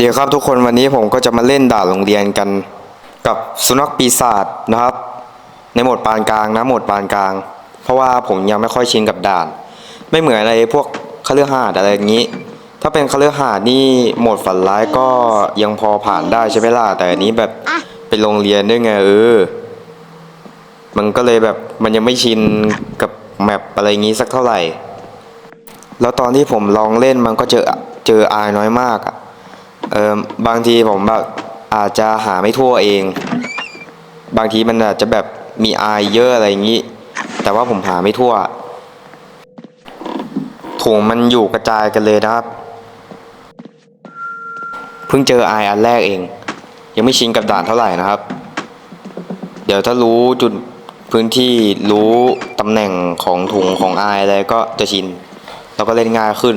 เดี๋ยวครับทุกคนวันนี้ผมก็จะมาเล่นด่านโรงเรียนกัน กับสุนัขปีศาจนะครับ ในโหมดปานกลางนะโหมดปานกลาง เพราะว่าผมยังไม่ค่อยชินกับด่าน ไม่เหมือนอะไรพวกคฤหาสน์อะไรอย่างนี้ ถ้าเป็นคฤหาสน์นี่โหมดฝันร้ายก็ยังพอผ่านได้ใช่ไหมล่ะแต่อันนี้แบบเป็นโรงเรียนด้วยไงเออ มันก็เลยแบบมันยังไม่ชินกับแมปอะไรอย่างนี้สักเท่าไหร่ แล้วตอนที่ผมลองเล่นมันก็เจอเจออายน้อยมากอะ เออบางทีผมแบบอาจจะหาไม่ทั่วเอง บางทีมันอาจจะแบบมีอายเยอะอะไรอย่างนี้ แต่ว่าผมหาไม่ทั่ว ถุงมันอยู่กระจายกันเลยนะครับ เพิ่งเจออายอันแรกเอง ยังไม่ชินกับด่านเท่าไหร่นะครับ เดี๋ยวถ้ารู้จุดพื้นที่รู้ตำแหน่งของถุงของอายอะไรก็จะชิน แล้วก็เล่นง่ายขึ้น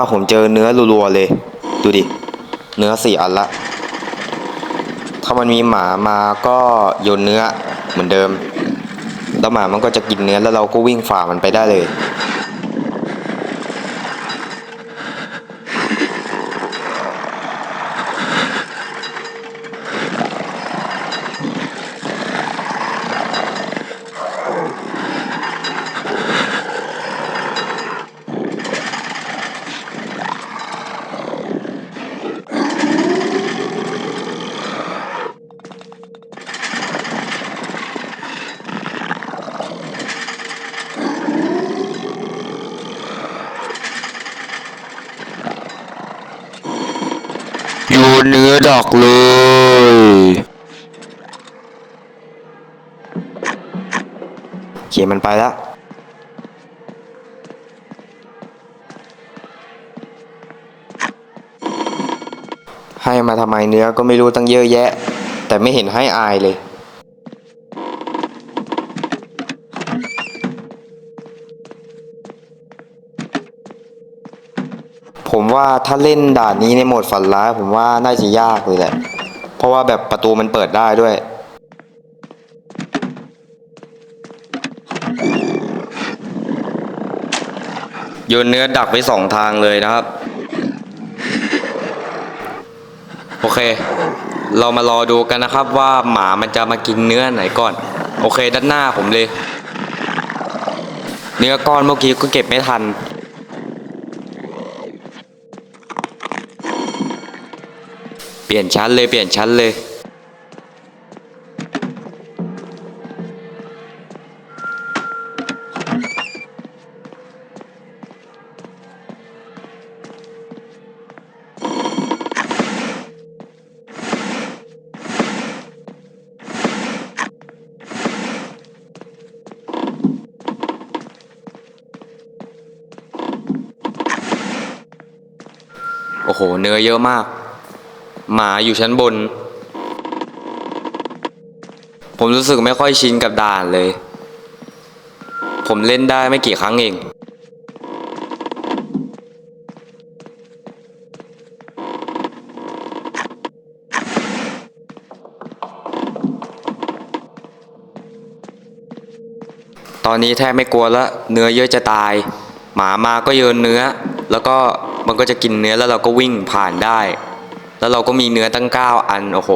แต่ว่าผมเจอเนื้อรัวๆเลย ดูดิ เนื้อสี่อันละ ถ้ามันมีหมามาก็โยนเนื้อเหมือนเดิม แล้วหมามันก็จะกินเนื้อแล้วเราก็วิ่งฝ่ามันไปได้เลย อยู่เนื้อดอกเลย เขียนมันไปแล้ว ให้มาทำไมเนื้อก็ไม่รู้ตั้งเยอะแยะ แต่ไม่เห็นให้อายเลย ผมว่าถ้าเล่นด่านนี้ในโหมดฝันร้ายผมว่าน่าจะยากเลยแหละ เพราะว่าแบบประตูมันเปิดได้ด้วย โยนเนื้อดักไว้สองทางเลยนะครับ โอเค เรามารอดูกันนะครับว่าหมามันจะมากินเนื้อไหนก่อน โอเค ด้านหน้าผมเลย เนื้อก้อนเมื่อกี้ก็เก็บไม่ทัน ปลี่ยนชั้นเลยเปลี่ยนชั้นเลย โอ้โห เนื้อเยอะมาก หมาอยู่ชั้นบน ผมรู้สึกไม่ค่อยชินกับด่านเลย ผมเล่นได้ไม่กี่ครั้งเอง ตอนนี้แทบไม่กลัวล้วเนื้อเยอะจะตาย หมามาก็โยนเนื้อ แล้วก็มันก็จะกินเนื้อแล้วเราก็วิ่งผ่านได้ แล้วเราก็มีเนื้อตั้งเก้าอัน โอ้โห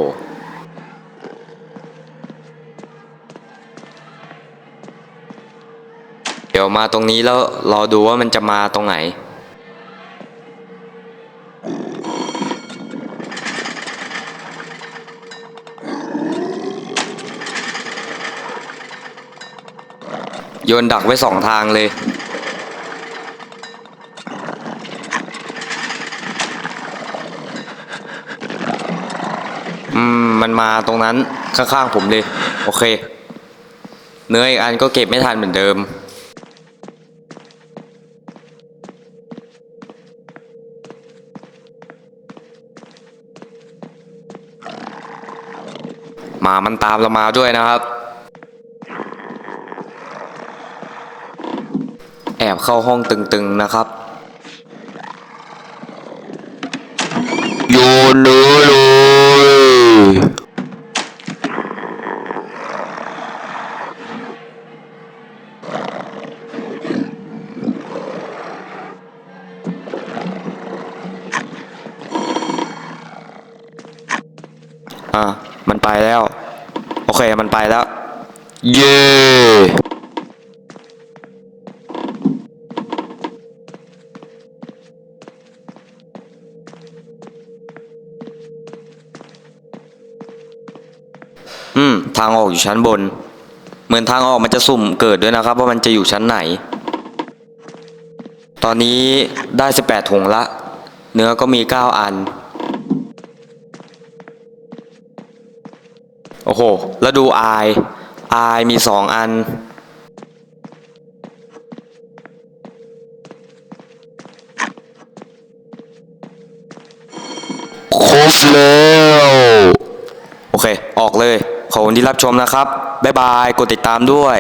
เดี๋ยวมาตรงนี้แล้วรอดูว่ามันจะมาตรงไหน โยนดักไว้สองทางเลย อื มันมาตรงนั้นข้างๆผมเลย โอเค เนื้ออีกอันก็เก็บไม่ทันเหมือนเดิมหมามันตามเรามาด้วยนะครับ แอบเข้าห้องตึงๆนะครับ โยนเนื้อเลย อะมันไปแล้ว โอเคมันไปแล้ว เย่อืม ทางออกอยู่ชั้นบน เหมือนทางออกมันจะสุ่มเกิดด้วยนะครับ ว่ามันจะอยู่ชั้นไหน ตอนนี้ได้ 18ถุงละ เนื้อก็มี 9 อัน โอ้โห แล้วดูอายอายมี2อัน ครบแล้ว โอเค ออกเลย ขอบคุณที่รับชมนะครับ บ๊ายบาย กดติดตามด้วย